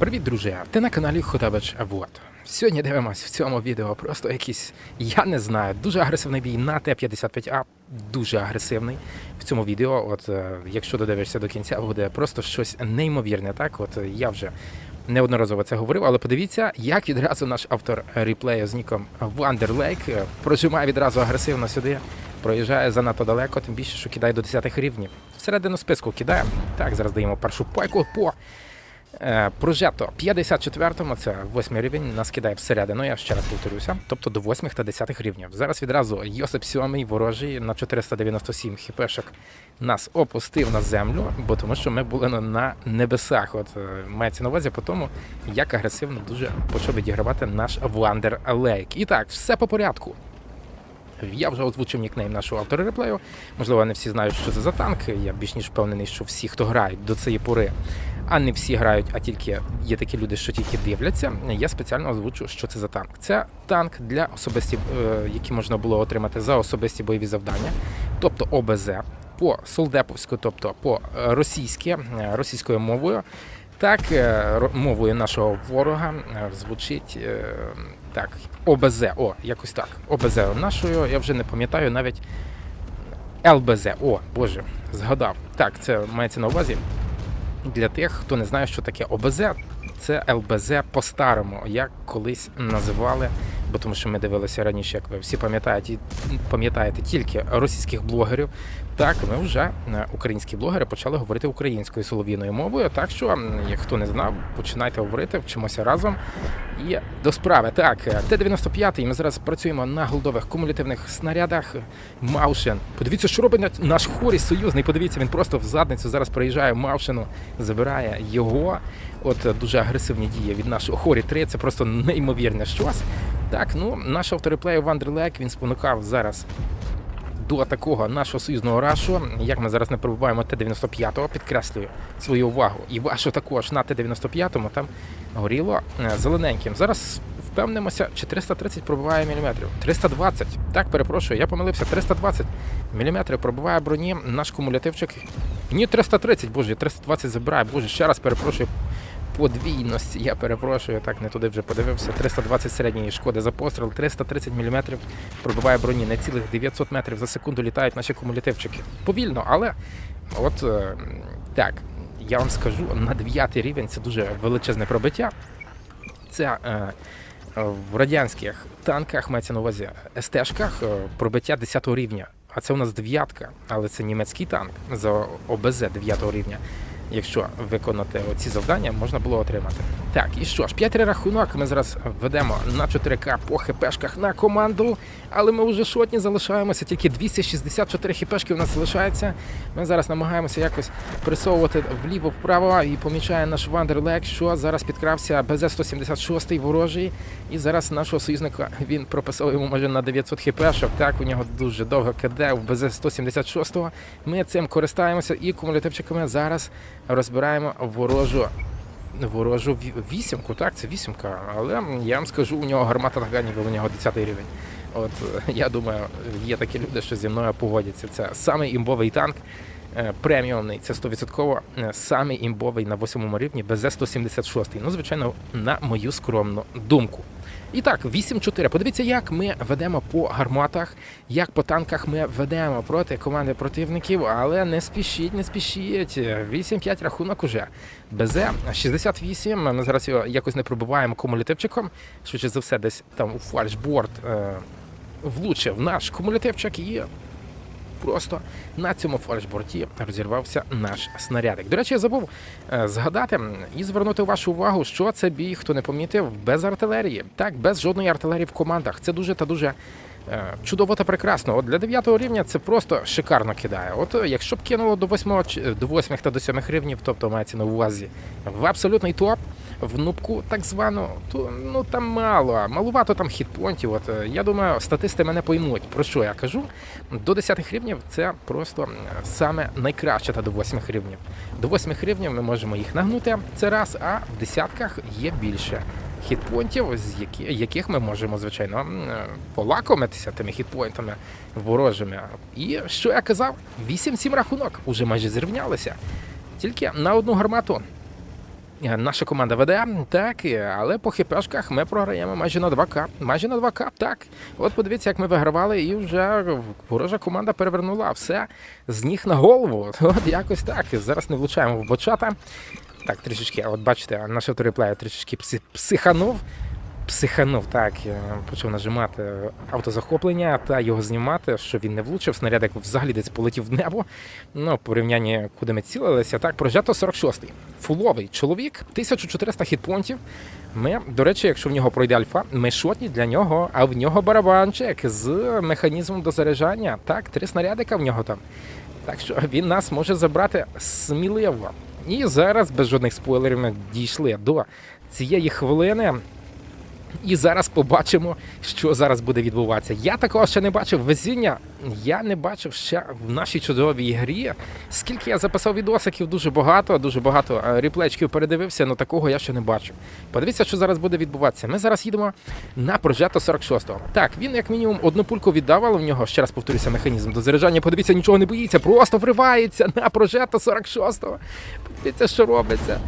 Привіт, друзі! Ти на каналі Хотабич Вот. Сьогодні дивимось в цьому відео просто якийсь, я не знаю, дуже агресивний бій на Т-55А. Дуже агресивний в цьому відео. От е, якщо додивишся до кінця, буде просто щось неймовірне. Так, от е, я вже неодноразово це говорив, але подивіться, як відразу наш автор реплею з ніком Вандерлейк е, прожимає відразу агресивно сюди, проїжджає занадто далеко, тим більше, що кидає до 10 рівнів. Всередину списку кидає. Так, зараз даємо першу пайку по Прожето 54-му, це 8 рівень, нас кидає всередину, я ще раз повторюся, тобто до 8 та 10 рівнів. Зараз відразу Йосип 7 ворожий на 497 хіпешок нас опустив на землю, бо тому що ми були на- на небесах. От е, мається на увазі по тому, як агресивно дуже почав відігравати наш Вандер Лейк. І так, все по порядку. Я вже озвучив нікнейм нашого автора реплею. Можливо, не всі знають, що це за танк. Я більш ніж впевнений, що всі, хто грають до цієї пори, а не всі грають, а тільки є такі люди, що тільки дивляться. Я спеціально озвучу, що це за танк. Це танк для особисті, е, які можна було отримати за особисті бойові завдання, тобто ОБЗ по солдеповську, тобто по е, російське, е, російською мовою. Так, мовою нашого ворога звучить так, ОБЗ, о, якось так. ОБЗ нашою, я вже не пам'ятаю навіть ЛБЗ. О, Боже, згадав. Так, це мається на увазі. Для тих, хто не знає, що таке ОБЗ, це ЛБЗ по-старому, як колись називали, бо тому що ми дивилися раніше, як ви всі пам'ятаєте, пам'ятаєте тільки російських блогерів. Так, ми вже е, українські блогери почали говорити українською солов'їною мовою. Так що, як хто не знав, починайте говорити, вчимося разом. І до справи. Так, е, Т-95, ми зараз працюємо на голдових кумулятивних снарядах. Маушен. Подивіться, що робить наш хорі союзний. Подивіться, він просто в задницю зараз приїжджає Маушену, забирає його. От е, дуже агресивні дії від нашого хорі 3. Це просто неймовірне щось. Так, ну наш автореплей Вандерлек він спонукав зараз до такого нашого союзного рашу, як ми зараз не перебуваємо Т-95, підкреслюю свою увагу. І вашу також на Т-95 там горіло е, зелененьким. Зараз впевнимося, чи 330 пробиває міліметрів. 320. Так, перепрошую, я помилився. 320 міліметрів пробиває броні наш кумулятивчик. Ні, 330, боже, 320 забирає. Боже, ще раз перепрошую. Подвійності, я перепрошую, так не туди вже подивився. 320 середньої шкоди за постріл, 330 мм пробиває броні. На цілих 900 метрів за секунду літають наші кумулятивчики. Повільно, але от е, так, я вам скажу, на 9 рівень це дуже величезне пробиття. Це е, в радянських танках мається на увазі СТ-шках е, пробиття 10 рівня. А це у нас дев'ятка, але це німецький танк за ОБЗ 9 рівня. Якщо виконати ці завдання, можна було отримати. Так, і що ж, п'ятий рахунок ми зараз ведемо на 4К по хпшках на команду, але ми вже шотні залишаємося, тільки 264 хпшки у нас залишається. Ми зараз намагаємося якось присовувати вліво-вправо і помічає наш Вандерлек, що зараз підкрався БЗ-176 ворожий. І зараз нашого союзника він прописав йому може на 900 хпшок. Так, у нього дуже довго КД в БЗ-176. Ми цим користаємося і кумулятивчиками зараз розбираємо ворожу. Ворожу вісімку, так, це вісімка, але я вам скажу, у нього гармата така, ніби у нього 10 рівень. От я думаю, є такі люди, що зі мною погодяться. Це саме імбовий танк, преміумний, це 100%, е, самий імбовий на 8 рівні, БЗ-176. Ну, звичайно, на мою скромну думку. І так, 8-4. Подивіться, як ми ведемо по гарматах, як по танках ми ведемо проти команди противників, але не спішіть, не спішіть. 8-5 рахунок уже. БЗ 68. Ми зараз його якось не пробиваємо кумулятивчиком. Швидше за все, десь там у фальшборд е, влучив наш кумулятивчик і просто на цьому фальшборті розірвався наш снарядик. До речі, я забув е, згадати і звернути вашу увагу, що це бій, хто не помітив, без артилерії. Так, без жодної артилерії в командах. Це дуже та дуже. е, Чудово та прекрасно. От для 9 рівня це просто шикарно кидає. От е, якщо б кинуло до 8, до 8 та до 7 рівнів, тобто мається на увазі в абсолютний топ, в так звану, то ну там мало, малувато там хітпонтів. От е, я думаю, статисти мене поймуть, про що я кажу. До 10 рівнів це просто саме найкраще та до 8 рівнів. До 8 рівнів ми можемо їх нагнути. Це раз, а в десятках є більше хітпонтів, з які, яких ми можемо, звичайно, е, полакомитися тими хітпойнтами ворожими. І що я казав? 8-7 рахунок уже майже зрівнялися. Тільки на одну гармату Е, Наша команда веде, так, але по хіпешках ми програємо майже на 2К. Майже на 2К, так. От подивіться, як ми вигравали, і вже ворожа команда перевернула все з ніг на голову. От якось так. Зараз не влучаємо в бочата. Так, трішечки, от бачите, наш автореплеєр трішечки пси- психанув. Психанув, так, почав нажимати автозахоплення та його знімати, щоб він не влучив. Снарядик взагалі десь полетів в небо. Ну, в порівнянні, куди ми цілилися. Так, прожето 46-й. Фуловий чоловік, 1400 хітпонтів. Ми, до речі, якщо в нього пройде альфа, ми шотні для нього, а в нього барабанчик з механізмом дозаряджання. Так, три снарядика в нього там. Так що він нас може забрати сміливо. І зараз без жодних спойлерів ми дійшли до цієї хвилини. І зараз побачимо, що зараз буде відбуватися. Я такого ще не бачив везіння. Я не бачив ще в нашій чудовій грі. Скільки я записав відосиків, дуже багато, дуже багато е, ріплечків передивився, але такого я ще не бачив. Подивіться, що зараз буде відбуватися. Ми зараз їдемо на прожето 46-го. Так, він як мінімум одну пульку віддав, але в нього ще раз повторюся механізм до заряджання. Подивіться, нічого не боїться, просто вривається на прожето 46-го. Подивіться, що робиться.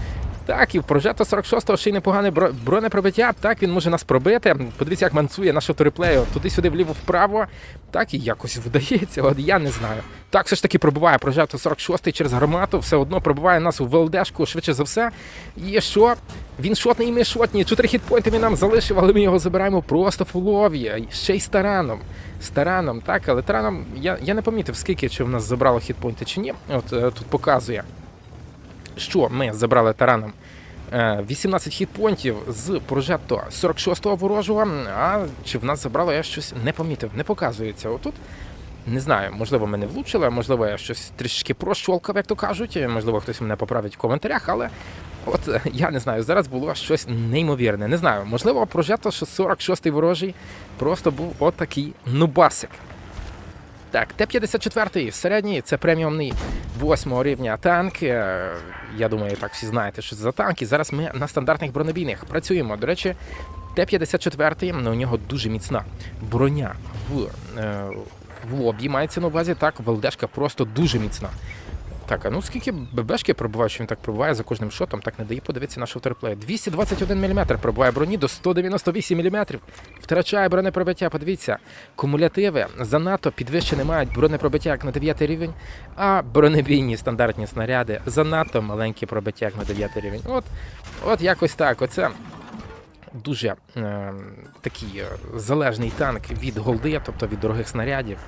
Так, і в прожето 46-го ще й непогане бро- бронепробиття. Так, він може нас пробити. Подивіться, як манцує наш автореплею. Туди-сюди, вліво, вправо. Так і якось вдається. От я не знаю. Так, все ж таки пробиває прожето 46-й через гармату, все одно пробиває нас у ВЛДшку, швидше за все. І що? Він шотний, і ми шотні. Чотири хітпойнти він нам залишив, але ми його забираємо просто фулові. Ще й з тараном. З тараном, так, але тараном я, я не помітив, скільки чи в нас забрало хітпойнти чи ні. От е, тут показує що ми забрали тараном е, 18 хітпонтів з прожетто 46-го ворожого. А чи в нас забрало, я щось не помітив, не показується. Отут. Не знаю, можливо, ми не влучили, можливо, я щось трішки прощолкав, як то кажуть. Можливо, хтось мене поправить в коментарях, але от е, я не знаю, зараз було щось неймовірне. Не знаю, можливо, прожето, що 46-й ворожий просто був отакий нубасик. Так, Т-54 середній, це преміумний 8 рівня танк. Е, Я думаю, так всі знаєте, що це за танк. І зараз ми на стандартних бронебійних працюємо. До речі, Т-54, ну, у нього дуже міцна броня в, е, в лобі мається на увазі. Так, ВЛДшка просто дуже міцна. Так, а ну скільки ББшки пробуває, що він так пробуває за кожним шотом, так не дає подивитися наш авторплей. 221 мм пробуває броні до 198 мм. Втрачає бронепробиття. Подивіться, кумулятиви занадто підвищені мають бронепробиття як на 9 рівень, а бронебійні стандартні снаряди занадто маленькі пробиття як на 9 рівень. От, от якось так. Оце дуже е, такий залежний танк від голди, тобто від дорогих снарядів.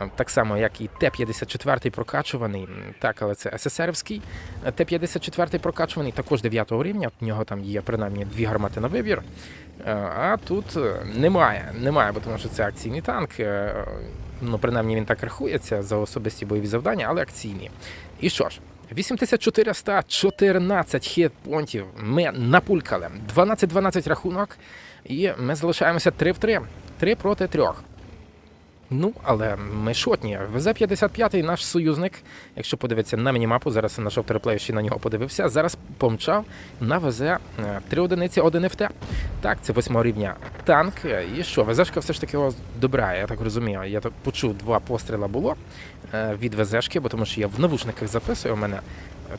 Е, Так само, як і Т-54 прокачуваний, так, але це СССРівський. Е, Т-54 прокачуваний також 9 рівня. В нього там є принаймні дві гармати на вибір. Е, А тут е, немає, немає, бо тому що це акційний танк. Ну, принаймні він так рахується за особисті бойові завдання, але акційні. І що ж? 8414 хітпонтів ми напулькали. 12-12 рахунок, і ми залишаємося 3 в 3. 3 проти 3. Ну, але ми шотні. ВЗ-55 наш союзник, якщо подивитися на мінімапу, зараз наш автореплей ще на нього подивився. Зараз помчав на ВЗ 3 одиниці 1 ФТ. Так, це 8 рівня танк. І що, ВЗшка все ж таки його добра, я так розумію. Я так почув, два постріла було е, від ВЗшки, бо тому що я в навушниках записую. У мене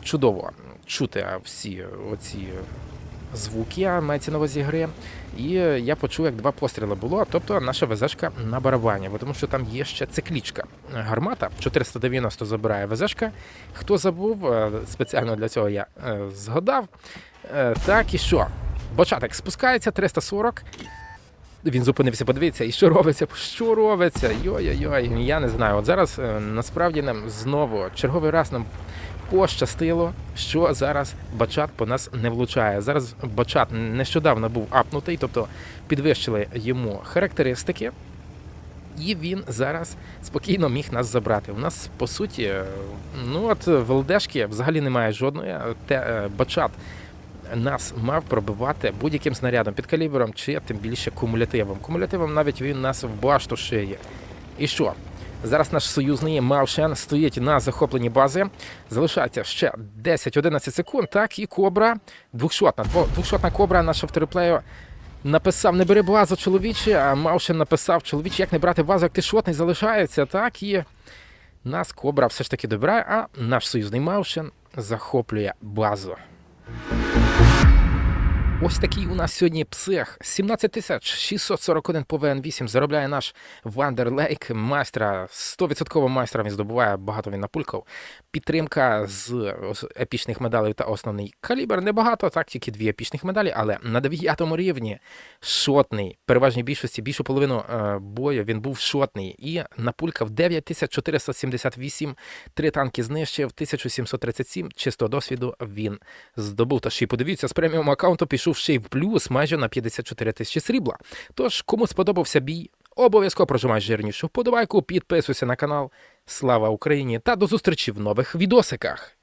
чудово чути всі оці звуки, мається на увазі гри. І я почув, як два постріли було. Тобто наша ВЗшка на барабані, тому що там є ще циклічка. Гармата 490 забирає ВЗшка. Хто забув, е, спеціально для цього я е, згадав. Е, Так і що? Бочатик спускається 340. Він зупинився, подивіться, і що робиться? Що робиться? Йой-йой-йой, я не знаю. От зараз е, насправді нам знову черговий раз нам пощастило, що зараз бачат по нас не влучає. Зараз бачат нещодавно був апнутий, тобто підвищили йому характеристики. І він зараз спокійно міг нас забрати. У нас по суті, ну от в ЛДшки взагалі немає жодної. Те е, бачат нас мав пробивати будь-яким снарядом під калібром чи тим більше кумулятивом. Кумулятивом навіть він нас в башту шиє. І що? Зараз наш союзний Мавшен стоїть на захопленні бази. Залишається ще 10-11 секунд. Так, і кобра двохшотна. Дво- Двохшотна кобра наш авториплею написав: не бери базу, чоловіче, а Мавшен написав, чоловіче, як не брати базу, як ти шотний залишається. Так, і нас кобра все ж таки добирає, а наш союзний Мавшен захоплює базу. Ось такий у нас сьогодні псих. 17 тисяч 641 по ВН8 заробляє наш Вандерлейк майстра. 100% майстра він здобуває, багато він напулькав. Підтримка з епічних медалей та основний калібр. Небагато, так, тільки дві епічних медалі, але на 9 рівні шотний. Переважній більшості, більшу половину е, бою він був шотний. І напулькав 9478, три танки знищив, 1737 чистого досвіду він здобув. Та ще й подивіться, з преміум аккаунту пішов й в плюс майже на 54 тисячі срібла. Тож, кому сподобався бій, обов'язково прожимай жирнішу вподобайку, підписуйся на канал. Слава Україні та до зустрічі в нових відосиках.